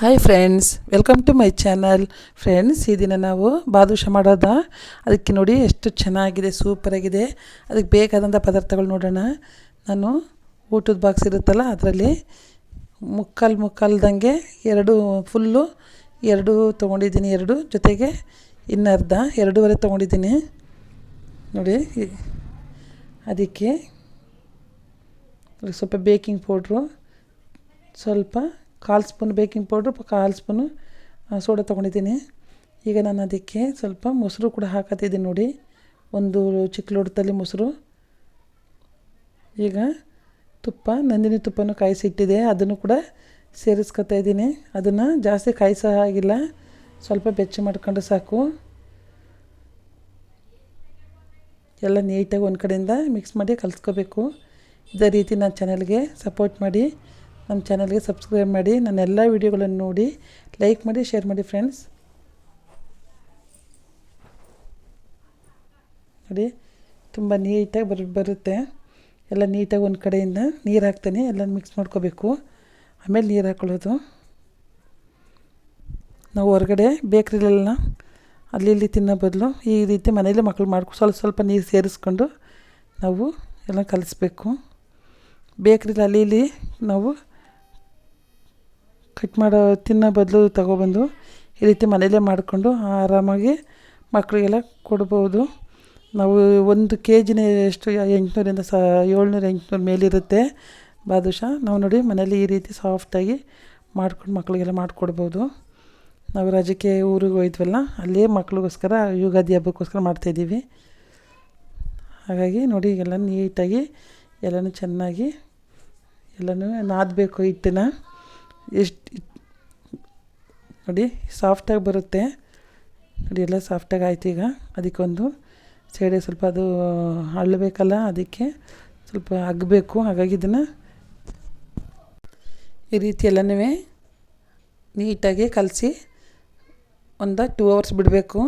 Hi friends welcome to my channel friends ಈ ದಿನ ನಾವು ಬಾದುಷ ಮಾಡೋದ. ಅದಕ್ಕೆ ನೋಡಿ ಎಷ್ಟು ಚೆನ್ನಾಗಿದೆ ಸೂಪರಾಗಿದೆ ಅದಕ್ಕೆ ಬೇಕಾದಂಥ ಪದಾರ್ಥಗಳು ನೋಡೋಣ. ನಾನು ಊಟದ ಬಾಕ್ಸ್ ಇರುತ್ತಲ್ಲ, ಅದರಲ್ಲಿ ಮುಕ್ಕಾಲು ಮುಕ್ಕಾಲ್ದಂಗೆ ಎರಡು ಫುಲ್ಲು ಎರಡು ತೊಗೊಂಡಿದ್ದೀನಿ, ಎರಡು. ಜೊತೆಗೆ ಇನ್ನರ್ಧ ಎರಡೂವರೆ ತೊಗೊಂಡಿದ್ದೀನಿ. ನೋಡಿ ಅದಕ್ಕೆ ಸ್ವಲ್ಪ ಬೇಕಿಂಗ್ ಪೌಡ್ರು ಸ್ವಲ್ಪ ಕಾಲು ಸ್ಪೂನ್ ಬೇಕಿಂಗ್ ಪೌಡ್ರು ಕಾಲು ಸ್ಪೂನು ಸೋಡಾ ತೊಗೊಂಡಿದ್ದೀನಿ. ಈಗ ನಾನು ಅದಕ್ಕೆ ಸ್ವಲ್ಪ ಮೊಸರು ಕೂಡ ಹಾಕತ್ತಿದ್ದೀನಿ ನೋಡಿ. ಒಂದು ಚಿಕ್ಕ ಲೋಟದಲ್ಲಿ ಮೊಸರು. ಈಗ ತುಪ್ಪ, ನಂದಿನಿ ತುಪ್ಪನೂ ಕಾಯಿಸಿ ಇಟ್ಟಿದೆ ಅದನ್ನು ಕೂಡ ಸೇರಿಸ್ಕೊತಾ ಇದ್ದೀನಿ. ಅದನ್ನು ಜಾಸ್ತಿ ಕಾಯಿಸೋ ಹಾಗಿಲ್ಲ. ಸ್ವಲ್ಪ ಬೆಚ್ಚ ಮಾಡ್ಕೊಂಡು ಸಾಕು. ಎಲ್ಲ ನೀಟಾಗಿ ಒಂದು ಕಡೆಯಿಂದ ಮಿಕ್ಸ್ ಮಾಡಿ ಕಲಿಸ್ಕೋಬೇಕು. ಇದೇ ರೀತಿ ನನ್ನ ಚಾನಲ್ಗೆ ಸಪೋರ್ಟ್ ಮಾಡಿ. ನಮ್ಮ ಚಾನಲ್ಗೆ ಸಬ್ಸ್ಕ್ರೈಬ್ ಮಾಡಿ, ನನ್ನ ಎಲ್ಲ ವಿಡಿಯೋಗಳನ್ನು ನೋಡಿ ಲೈಕ್ ಮಾಡಿ ಶೇರ್ ಮಾಡಿ ಫ್ರೆಂಡ್ಸ್ ನೋಡಿ, ತುಂಬ ನೀಟಾಗಿ ಬರ್, ಬರುತ್ತೆ. ಎಲ್ಲ ನೀಟಾಗಿ ಒಂದು ಕಡೆಯಿಂದ ನೀರು ಹಾಕ್ತಾನೆ ಎಲ್ಲ ಮಿಕ್ಸ್ ಮಾಡ್ಕೋಬೇಕು. ಆಮೇಲೆ ನೀರು ಹಾಕ್ಕೊಳ್ಳೋದು ನಾವು ಹೊರಗಡೆ ಬೇಕ್ರಿಲೆಲ್ಲ ಅಲ್ಲಿ ಇಲ್ಲಿ ತಿನ್ನೋ ಬದಲು ಈ ರೀತಿ ಮನೇಲಿ ಮಕ್ಕಳು ಮಾಡ್ಕೊ, ಸ್ವಲ್ಪ ಸ್ವಲ್ಪ ನೀರು ಸೇರಿಸ್ಕೊಂಡು ನಾವು ಎಲ್ಲ ಕಲಿಸ್ಬೇಕು. ಬೇಕ್ರಿಲಿ ಅಲ್ಲಿ ಇಲ್ಲಿ ನಾವು ಕಟ್ ಮಾಡೋ ತಿನ್ನೋ ಬದಲು ತಗೊಬಂದು ಈ ರೀತಿ ಮನೇಲೇ ಮಾಡಿಕೊಂಡು ಆರಾಮಾಗಿ ಮಕ್ಕಳಿಗೆಲ್ಲ ಕೊಡ್ಬೋದು. ನಾವು ಒಂದು ಕೆ ಜಿನೇ ಎಷ್ಟು ಎಂಟುನೂರಿಂದ ಸ ಏಳ್ನೂರು, ಎಂಟುನೂರು ಮೇಲಿರುತ್ತೆ ಬಾದುಷಾ. ನಾವು ನೋಡಿ ಮನೇಲಿ ಈ ರೀತಿ ಸಾಫ್ಟಾಗಿ ಮಾಡ್ಕೊಂಡು ಮಕ್ಕಳಿಗೆಲ್ಲ ಮಾಡಿಕೊಡ್ಬೋದು. ನಾವು ರಜಕ್ಕೆ ಊರಿಗೆ ಹೋಯ್ತವಲ್ಲ ಅಲ್ಲೇ ಮಕ್ಕಳಿಗೋಸ್ಕರ ಯುಗಾದಿ ಹಬ್ಬಕ್ಕೋಸ್ಕರ ಮಾಡ್ತಾಯಿದ್ದೀವಿ. ಹಾಗಾಗಿ ನೋಡಿ ಎಲ್ಲ ನೀಟಾಗಿ ಎಲ್ಲನೂ ಚೆನ್ನಾಗಿ ಎಲ್ಲನೂ ನಾದಬೇಕು ಹಿಟ್ಟನ್ನ ಎಷ್ಟು ನೋಡಿ ಸಾಫ್ಟಾಗಿ ಬರುತ್ತೆ. ನೋಡಿ, ಎಲ್ಲ ಸಾಫ್ಟಾಗಿ ಆಯ್ತು ಈಗ. ಅದಕ್ಕೊಂದು ಸೈಡೆ ಸ್ವಲ್ಪ ಅದು ಅಳ್ಳಬೇಕಲ್ಲ ಅದಕ್ಕೆ ಸ್ವಲ್ಪ ಅಗ್ಗಬೇಕು ಹಾಗಾಗಿ ಇದನ್ನು ಈ ರೀತಿ ಎಲ್ಲನೂ ನೀಟಾಗಿ ಕಲಸಿ ಒಂದು ಟೂ ಅವರ್ಸ್ ಬಿಡಬೇಕು.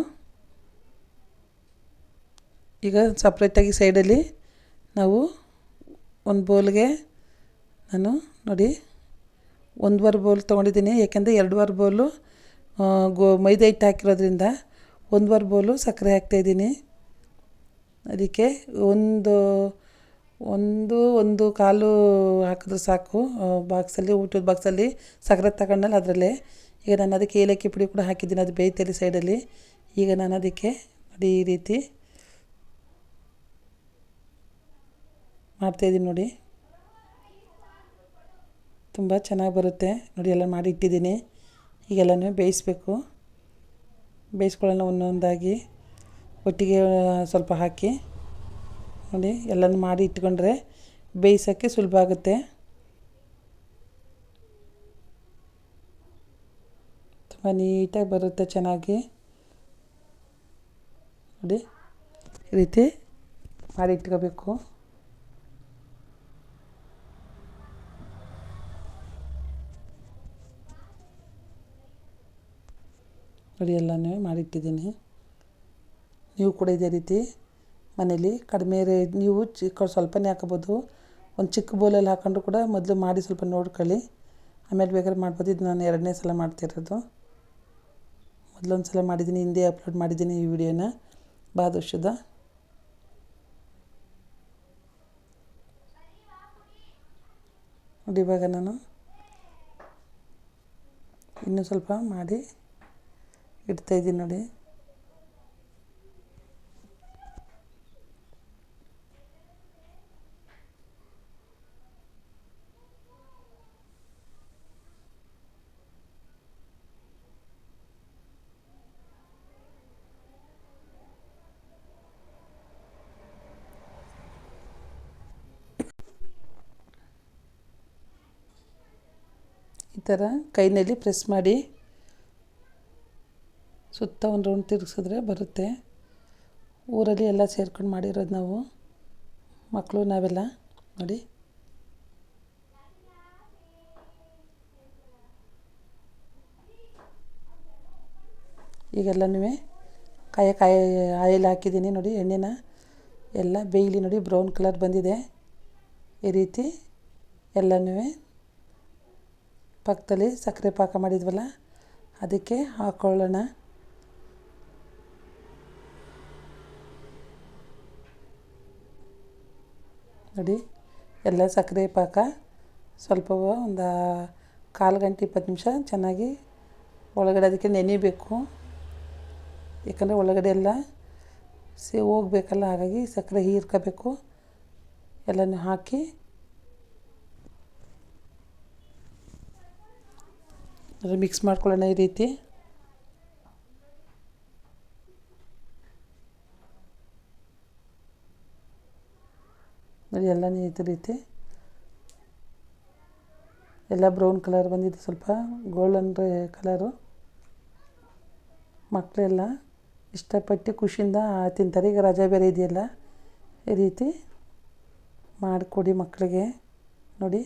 ಈಗ ಸಪ್ರೇಟಾಗಿ ಸೈಡಲ್ಲಿ ನಾವು ಒಂದು ಬೌಲ್ಗೆ ನಾನು ನೋಡಿ ಒಂದುವರೆ ಬೌಲ್ ತೊಗೊಂಡಿದ್ದೀನಿ. ಯಾಕೆಂದರೆ ಎರಡುವರೆ ಬೌಲು ಗೋ, ಮೈದಾ ಹಿಟ್ಟು ಹಾಕಿರೋದ್ರಿಂದ ಒಂದುವರೆ ಬೌಲು ಸಕ್ಕರೆ ಹಾಕ್ತಾಯಿದ್ದೀನಿ ಅದಕ್ಕೆ ಒಂದು ಒಂದು ಒಂದು ಕಾಲು ಹಾಕಿದ್ರೆ ಸಾಕು. ಬಾಕ್ಸಲ್ಲಿ, ಊಟದ ಬಾಕ್ಸಲ್ಲಿ ಸಕ್ಕರೆ ತಗೊಂಡಲ್ಲ ಅದರಲ್ಲೇ. ಈಗ ನಾನು ಅದಕ್ಕೆ ಏಲಕ್ಕಿ ಪುಡಿ ಕೂಡ ಹಾಕಿದ್ದೀನಿ ಅದು ಬೇಯ್ತಲ್ಲಿ ಸೈಡಲ್ಲಿ. ಈಗ ನಾನು ಅದಕ್ಕೆ ನೋಡಿ ಈ ರೀತಿ ಮಾಡ್ತಾಯಿದ್ದೀನಿ ನೋಡಿ. ತುಂಬ ಚೆನ್ನಾಗಿ ಬರುತ್ತೆ. ನೋಡಿ, ಎಲ್ಲ ಮಾಡಿ ಇಟ್ಟಿದ್ದೀನಿ. ಈಗೆಲ್ಲನೂ ಬೇಯಿಸ್ಬೇಕು. ಬೇಯಿಸ್ಕೊಳ್ಳೋಣ ಒಂದೊಂದಾಗಿ. ಒಟ್ಟಿಗೆ ಸ್ವಲ್ಪ ಹಾಕಿ. ನೋಡಿ, ಎಲ್ಲನೂ ಮಾಡಿ ಇಟ್ಕೊಂಡ್ರೆ ಬೇಯಿಸೋಕ್ಕೆ ಸುಲಭ ಆಗುತ್ತೆ. ತುಂಬ ನೀಟಾಗಿ ಬರುತ್ತೆ ಚೆನ್ನಾಗಿ. ನೋಡಿ, ಈ ರೀತಿ ಮಾಡಿ ಇಟ್ಕೋಬೇಕು. ನೋಡಿ ಎಲ್ಲನೂ ಮಾಡಿಟ್ಟಿದ್ದೀನಿ. ನೀವು ಕೂಡ ಇದೇ ರೀತಿ ಮನೇಲಿ ಕಡಿಮೆ ರೇ, ನೀವು ಚಿಕ್ಕ ಸ್ವಲ್ಪನೇ ಹಾಕೋಬೋದು. ಒಂದು ಚಿಕ್ಕ ಬೌಲಲ್ಲಿ ಹಾಕೊಂಡು ಕೂಡ ಮೊದಲು ಮಾಡಿ ಸ್ವಲ್ಪ ನೋಡ್ಕೊಳ್ಳಿ. ಆಮೇಲೆ ಬೇಕಾದ್ರೆ ಮಾಡ್ಬೋದು. ಇದು ನಾನು ಎರಡನೇ ಸಲ ಮಾಡ್ತಿರೋದು. ಮೊದಲೊಂದು ಸಲ ಮಾಡಿದ್ದೀನಿ, ಹಿಂದೆ ಅಪ್ಲೋಡ್ ಮಾಡಿದ್ದೀನಿ ಈ ವಿಡಿಯೋನ. ಬಾದುಷದ ನೋಡಿ ಇವಾಗ ನಾನು. ಇನ್ನೂ ಸ್ವಲ್ಪ ಮಾಡಿ. ಇಡ್ತಾಯಿದ್ದೀನಿ ನೋಡಿ. ಈ ಥರ ಕೈನಲ್ಲಿ ಪ್ರೆಸ್ ಮಾಡಿ ಸುತ್ತ ಒಂದು ರೌಂಡ್ ತಿರುಗಿಸಿದ್ರೆ ಬರುತ್ತೆ. ಊರಲ್ಲಿ ಎಲ್ಲ ಸೇರ್ಕೊಂಡು ಮಾಡಿರೋದು ನಾವು. ಮಕ್ಕಳು ನಾವೆಲ್ಲ, ನೋಡಿ. ಈಗೆಲ್ಲನೂ ಕಾಯ ಕಾಯಿ ಆಯಿಲ್ ಹಾಕಿದ್ದೀನಿ ನೋಡಿ ಎಣ್ಣೆನ. ಎಲ್ಲ ಬೇಯಲಿ ನೋಡಿ ಬ್ರೌನ್ ಕಲರ್ ಬಂದಿದೆ. ಈ ರೀತಿ ಎಲ್ಲನೂ ಪಕ್ಕದಲ್ಲಿ ಸಕ್ಕರೆ ಪಾಕ ಮಾಡಿದ್ವಲ್ಲ, ಅದಕ್ಕೆ ಹಾಕ್ಕೊಳ್ಳೋಣ ನೋಡಿ, ಎಲ್ಲ ಸಕ್ಕರೆ ಪಾಕ ಸ್ವಲ್ಪ ಒಂದು ಕಾಲು ಗಂಟೆ ಇಪ್ಪತ್ತು ನಿಮಿಷ ಚೆನ್ನಾಗಿ ಒಳಗಡೆ ಅದಕ್ಕೆ ನೆನೆಬೇಕು ಯಾಕಂದರೆ ಒಳಗಡೆ ಎಲ್ಲ ಸೇ ಹೋಗ್ಬೇಕಲ್ಲ, ಹಾಗಾಗಿ ಸಕ್ಕರೆ ಹೀರ್ಕೋಬೇಕು. ಎಲ್ಲನೂ ಹಾಕಿ ಮಿಕ್ಸ್ ಮಾಡ್ಕೊಳ್ಳೋಣ ಈ ರೀತಿ. ನೋಡಿ ಎಲ್ಲ ಇದೇ ರೀತಿ ಎಲ್ಲ ಬ್ರೌನ್ ಕಲರ್ ಬಂದಿದೆ ಸ್ವಲ್ಪ, ಗೋಲ್ಡನ್ ಕಲರು. ಮಕ್ಕಳೆಲ್ಲ ಇಷ್ಟಪಟ್ಟು ಖುಷಿಯಿಂದ ತಿಂತಾರೆ. ಈಗ ರಜೆ ಬೇರೆ ಇದೆಯಲ್ಲ, ಈ ರೀತಿ ಮಾಡಿಕೊಡಿ ಮಕ್ಕಳಿಗೆ ನೋಡಿ.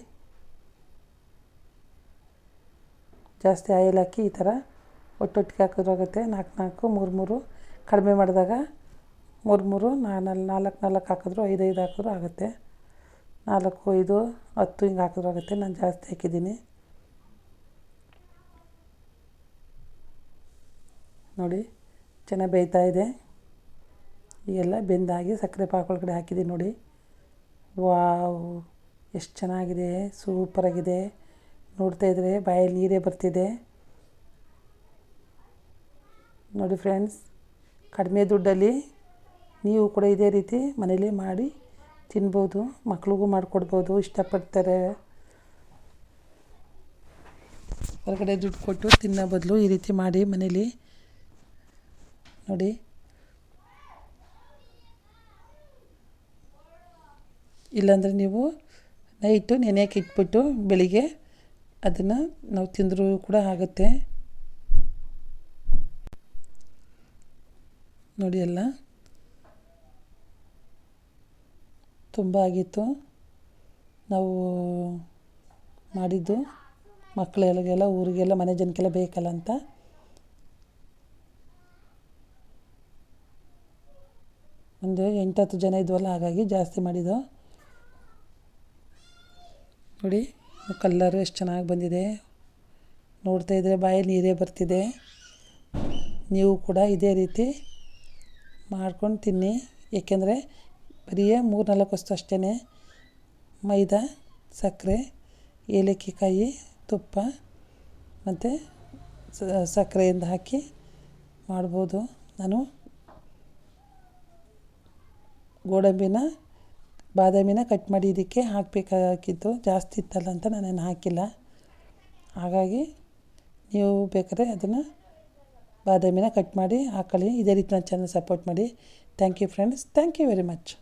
ಜಾಸ್ತಿ ಆಯಿಲ್ ಹಾಕಿ ಈ ಥರ ಒಟ್ಟೊಟ್ಟಿಗೆ ಹಾಕಿದ್ರಾಗುತ್ತೆ ನಾಲ್ಕು ನಾಲ್ಕು, ಮೂರು ಮೂರು. ಕಡಿಮೆ ಮಾಡಿದಾಗ ಮೂರು ಮೂರು ನಾಲ್ಕು ನಾಲ್ಕು ನಾಲ್ಕು ಹಾಕಿದ್ರು, ಐದು ಐದು ಹಾಕಿದ್ರು ಆಗುತ್ತೆ. ನಾಲ್ಕು, ಐದು, ಹತ್ತು ಹಿಂಗೆ ಹಾಕಿದ್ರು ಆಗುತ್ತೆ. ನಾನು ಜಾಸ್ತಿ ಹಾಕಿದ್ದೀನಿ. ನೋಡಿ, ಚೆನ್ನಾಗಿ ಬೇಯ್ತಾ ಇದೆ. ಈಗೆಲ್ಲ ಬೆಂದಾಗಿ ಸಕ್ಕರೆ ಪಾಕ ಒಳಗಡೆ ಹಾಕಿದ್ದೀನಿ ನೋಡಿ. ವಾವ್! ಎಷ್ಟು ಚೆನ್ನಾಗಿದೆ. ಸೂಪರಾಗಿದೆ ನೋಡ್ತಾ ಇದ್ದರೆ ಬಾಯಲ್ಲಿ ನೀರೇ ಬರ್ತಿದೆ. ನೋಡಿ ಫ್ರೆಂಡ್ಸ್, ಕಡಿಮೆ ದುಡ್ಡಲ್ಲಿ ನೀವು ಕೂಡ ಇದೇ ರೀತಿ ಮನೇಲಿ ಮಾಡಿ ತಿನ್ಬೋದು, ಮಕ್ಳಿಗೂ ಮಾಡಿಕೊಡ್ಬೋದು, ಇಷ್ಟಪಡ್ತಾರೆ. ಹೊರಗಡೆ ದುಡ್ಡು ಕೊಟ್ಟು ತಿನ್ನೋ ಬದಲು ಈ ರೀತಿ ಮಾಡಿ ಮನೇಲಿ. ನೋಡಿ. ಇಲ್ಲಾಂದರೆ ನೀವು ನೈಟು ನೆನೆಯಕ್ಕೆ ಇಟ್ಬಿಟ್ಟು ಬೆಳಿಗ್ಗೆ ಅದನ್ನು ನಾವು ತಿಂದರೂ ಕೂಡ ಆಗುತ್ತೆ. ನೋಡಿ ಎಲ್ಲ ತುಂಬ ಆಗಿತ್ತು. ನಾವು ಮಾಡಿದ್ದು. ಮಕ್ಕಳಿಗೆಲ್ಲ ಊರಿಗೆಲ್ಲ, ಮನೆ ಜನಕ್ಕೆಲ್ಲ ಬೇಕಲ್ಲ ಅಂತ. ಒಂದು ಎಂಟತ್ತು ಜನ ಇದ್ವಲ್ಲ, ಹಾಗಾಗಿ ಜಾಸ್ತಿ ಮಾಡಿದ್ದು. ನೋಡಿ, ಕಲ್ಲರು ಎಷ್ಟು ಚೆನ್ನಾಗಿ ಬಂದಿದೆ. ನೋಡ್ತಾ ಇದ್ದರೆ ಬಾಯಲ್ಲಿ ನೀರೇ ಬರ್ತಿದೆ. ನೀವು ಕೂಡ ಇದೇ ರೀತಿ ಮಾಡ್ಕೊಂಡು ತಿನ್ನಿ. ಏಕೆಂದರೆ ಬರೀ ಮೂರು ನಾಲ್ಕು ವಸ್ತು ಅಷ್ಟೇ ಮೈದಾ, ಸಕ್ಕರೆ, ಏಲಕ್ಕಿಕಾಯಿ, ತುಪ್ಪ ಮತ್ತು ಸಕ್ಕರೆಯಿಂದ ಹಾಕಿ ಮಾಡ್ಬೋದು. ನಾನು ಗೋಡಂಬಿನ, ಬಾದಾಮಿನ ಕಟ್ ಮಾಡಿ ಇದಕ್ಕೆ ಹಾಕಬೇಕಾಗಿತ್ತು ಜಾಸ್ತಿ ಇತ್ತಲ್ಲ ಅಂತ ನಾನೇನು ಹಾಕಿಲ್ಲ. ಹಾಗಾಗಿ ನೀವು ಬೇಕಾದ್ರೆ ಅದನ್ನು ಬಾದಾಮಿನ ಕಟ್ ಮಾಡಿ ಹಾಕೊಳ್ಳಿ. ಇದೇ ರೀತಿ ನಾನು ಚೆನ್ನಾಗಿ ಸಪೋರ್ಟ್ ಮಾಡಿ. Thank you friends. Thank you very much.